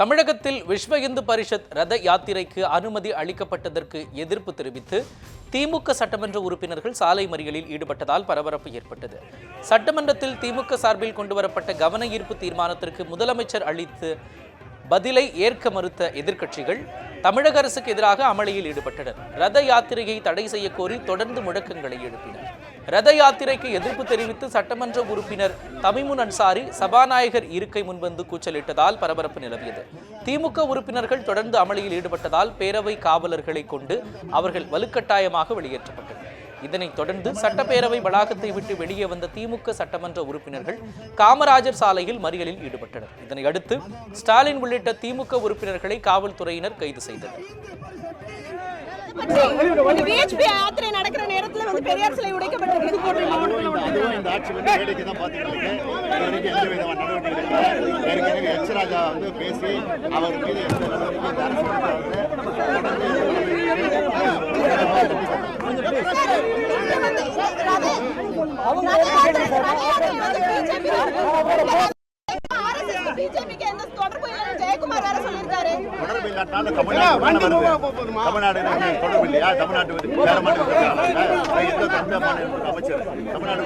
தமிழகத்தில் விஸ்வ இந்து பரிஷத் ரத யாத்திரைக்கு அனுமதி அளிக்கப்பட்டதற்கு எதிர்ப்பு தெரிவித்து திமுக சட்டமன்ற உறுப்பினர்கள் சாலை மறியலில் ஈடுபட்டதால் பரபரப்பு ஏற்பட்டது. சட்டமன்றத்தில் திமுக சார்பில் கொண்டுவரப்பட்ட கவன ஈர்ப்பு தீர்மானத்திற்கு முதலமைச்சர் அளித்து பதிலை ஏற்க மறுத்த எதிர்க்கட்சிகள் தமிழக அரசுக்கு எதிராக அமளியில் ஈடுபட்டனர். ரத யாத்திரையை தடை செய்ய கோரி தொடர்ந்து முழக்கங்களை எழுப்பினர். ரத யாத்திரைக்கு எதிர்ப்பு தெரிவித்து சட்டமன்ற உறுப்பினர் தமிமுன் அன்சாரி சபாநாயகர் இருக்கை முன்வந்து கூச்சலிட்டதால் பரபரப்பு நிலவியது. திமுக உறுப்பினர்கள் தொடர்ந்து அமளியில் ஈடுபட்டதால் பேரவை காவலர்களை கொண்டு அவர்கள் வலுக்கட்டாயமாக வெளியேற்றப்பட்டனர். இதனைத் தொடர்ந்து சட்டப்பேரவை வளாகத்தை விட்டு வெளியே வந்த திமுக சட்டமன்ற உறுப்பினர்கள் காமராஜர் சாலையில் மறியலில் ஈடுபட்டனர். இதனை அடுத்து ஸ்டாலின் உள்ளிட்ட திமுக உறுப்பினர்களை காவல்துறையினர் கைது செய்தனர். நடக்கிற நேரத்துல வந்து பெரியார் சிலை உடைக்கப்பட்டிருக்கு. பிஜேபிக்கு எந்த தொடர்பு இல்லைன்னு ஜெயக்குமார் வேற சொல்லியிருக்காரு தொடர்பு இல்லாட்டாலும் தமிழ்நாடு தொடர்பு இல்லையா தமிழ்நாட்டு வேற மாநிலம் எந்த தமிழ் மாநில அமைச்சர் தமிழ்நாடு